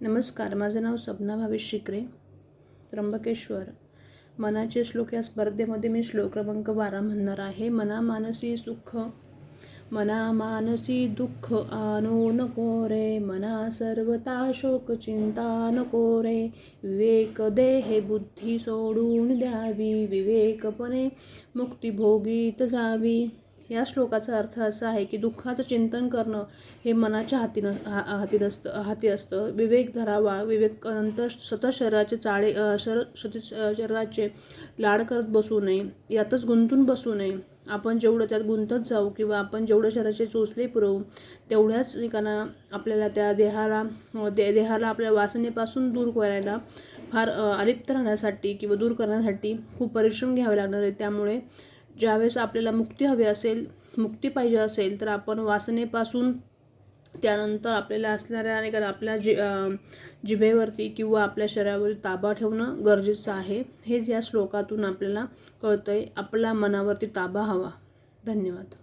नमस्कार माझं नाव सपना भावेश शिकरे त्र्यंबकेश्वर. मनाचे श्लोक या स्पर्धेमध्ये मी श्लोक क्रमांक बारा म्हणणार आहे. मना मानसी सुख मना मानसी दुःख आणू नको रे. मना सर्वता शोक चिंता नको रे. विवेक देहे बुद्धी सोडून द्यावी. विवेकपणे मुक्ती भोगीत जावी. या श्लोकाचा अर्थ असा आहे की दुःखाचं चिंतन करणं हे मनाच्या हाती न हा हाती नसतं हाती असतं. विवेक धरावा विवेक नंतर सतत शरीराचे चाळे शर सतत शरीराचे लाड करत बसू नये. यातच गुंतून बसू नये. आपण जेवढं त्यात गुंतत जाऊ किंवा आपण जेवढं शरीराचे चोचले पुरवू तेवढ्याच ठिकाणा आपल्याला त्या देहाला दे देहाला आपल्या वासनेपासून दूर करायला फार अलिप्त राहण्यासाठी किंवा दूर करण्यासाठी खूप परिश्रम घ्यावे लागणार आहे त्यामुळे ज्यावेळेस आपल्याला मुक्ती हवी असेल मुक्ती पाहिजे असेल तर आपण वासनेपासून त्यानंतर आपल्याला असणाऱ्या आणि का आपल्या जि जिभेवरती किंवा आपल्या शरीरावर ताबा ठेवणं गरजेचं आहे. हेच या श्लोकातून आपल्याला कळतं आहे आपल्या मनावरती ताबा हवा. धन्यवाद.